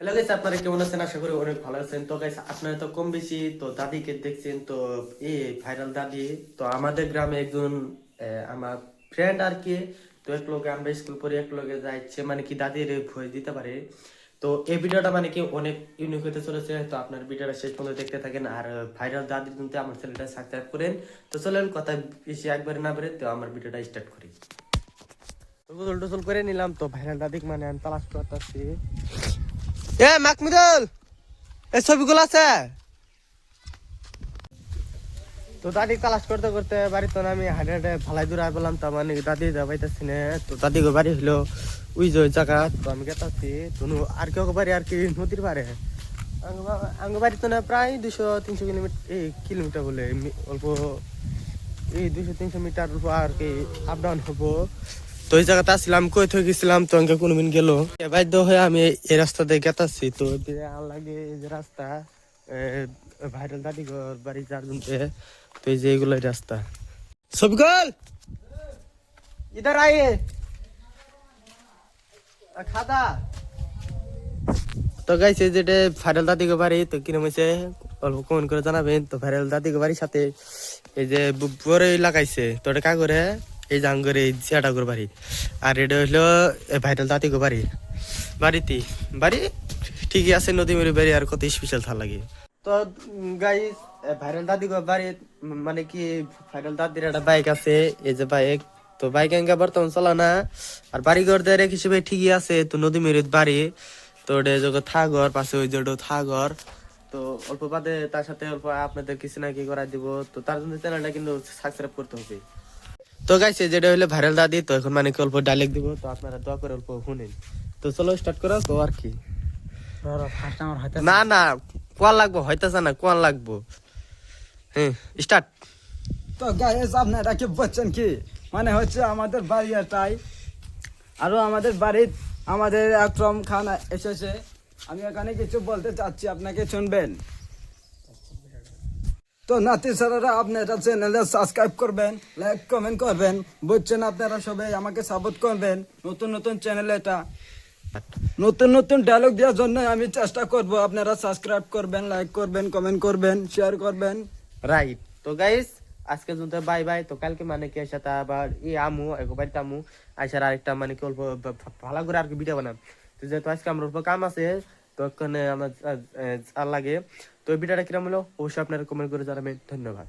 Hello guys আপনারা কেমন আছেন? আশা করি অনেক ভালো আছেন। তো গাইস আপনারা তো কম বেশি তো দাদিকে দেখছেন, তো এই ভাইরাল দাদি। তো আমাদের গ্রামে একজন আমার ফ্রেন্ড আর কি, তো এক লোকে আমরা স্কুল পড়ে, এক লোকে যাইছে মানে কি দাদির ভয় দিতে পারে। তো এই ভিডিওটা মানে কি অনেক ইউনিক হতে চলেছে, তো আপনার ভিডিওটা শেষ পর্যন্ত দেখতে থাকেন। আর ভাইরাল দাদির কিন্তু আমার চ্যানেলটা সাবস্ক্রাইব করেন। তো চলেন, কথা বেশি একবারে না বেরে তো আমার ভিডিওটা স্টার্ট করি। গোসল টোসল করে নিলাম, তো ভাইরাল দাদিক মানে আমি তালাশ করতেছি। এ, মাকমিদুল! এই ছবিগুলো আছে? তো দাদি তালাশ করতে করতে বাড়ি তো আমি হাটে হাটে ভালাই দূর আর বললাম তো মানে দাদি যা পাইতেছি না। তো দাদি গো বাড়ি হইল ওই যে জায়গা, তো আমি গেতাছি। তো নু- আর কেউ বাড়ি, আর কি নদীর পারে আঙ্গ বাড়ি তো না প্রায় দুশো তিনশো কিলোমিটার এই কিলোমিটার বলে অল্প, এই দুশো তিনশো মিটার অল্প আর কি আপ ডাউন হব। তো এই জায়গাতে আসছিলাম কই থেকে গেছিলাম তো আমাকে কোনো মিন গেল। বাধ্য হয়ে আমি এই রাস্তা দিয়ে গেতাছি তো লাগে এই যে রাস্তা ভাইরাল দাদি ঘর বাড়ি চারজনতে তো এই যে এগুলো রাস্তা। সবগল ইধার আইয়ে আ, খাদা। তো গাইছে যেটা ভাইরাল দাদিকে বাড়ি তো কিরম হয়েছে অল্প কমেন্ট করে জানাবেন। তো ভাইরাল দাদিকে বাড়ির সাথে এই যে বু- বড়ই লাগাইছে। তো এটা কা করে এই বাড়ি। আর এটা হইল দাদিকে বাড়ি। বাড়িতে বাড়ি ঠিকই আছে, নদী বাড়ি আর কত স্পেশাল থাল লাগে। তো গাইস ভাইরাল দাদিকে বাড়ি মানে কি ভাইরাল দাদির একটা বাইক আছে, এই যে বাইক তো বাইক এঙ্গা বর্তমান চলা না, আর বাড়ি ঘর দেয় হিসেবে ঠিকই আছে, তো নদী মেরিত বাড়ি। তো ওটা যখন থাগর পাশে ওই যে থাগর তো অল্প বাদে তার সাথে অল্প আপনাদের কিছু না কি করা দিব, তো তার জন্য চ্যানেলটা কিন্তু সাবস্ক্রাইব করতে হবে। তো গাইছে যেটা হলো ভাইরাল দাদি তো এখন মানে কি অল্প ডাইলেক্ট দিব তো আপনারা দোয়া করে অল্প শুনেন। তো চলো স্টার্ট করো তো আর কি। না না কোয়াল লাগবো হইতেছে না কোয়াল লাগবো। হ্যাঁ স্টার্ট তো গাইস আপনারা কি বলছেন কি? মানে হচ্ছে আমাদের বাড়ি এটাই আরও আমাদের বাড়ির আমাদের আকরম খান এসেছে। আমি এখানে কিছু বলতে চাচ্ছি আপনাকে শুনবেন। তো নাতি স্যারেরা আপনারা চ্যানেলে সাবস্ক্রাইব করবেন লাইক কমেন্ট করবেন। বুঝছেন আপনারা সবাই, আমাকে সাপোর্ট করবেন। নতুন নতুন চ্যানেল এটা। নতুন নতুন ডায়লগ দেওয়ার জন্য আমি চেষ্টা করব আপনারা সাবস্ক্রাইব করবেন লাইক করবেন কমেন্ট করবেন শেয়ার করবেন। রাইট তো গাইস আজকে জন্য বাই বাই তো কালকে মানে কি সাথে আবার ই আমু একবার আমু, আইসার আরেকটা মানে কি অল্প ভালো করে আর কি ভিডিও বানাম। তো যেহেতু আজকে আমার অল্প কাম আছে তো ওখানে আমার লাগে। তো ভিডিওটা কিরম হলো? অবশ্যই আপনারা কমেন্ট করে জানাবেন। ধন্যবাদ।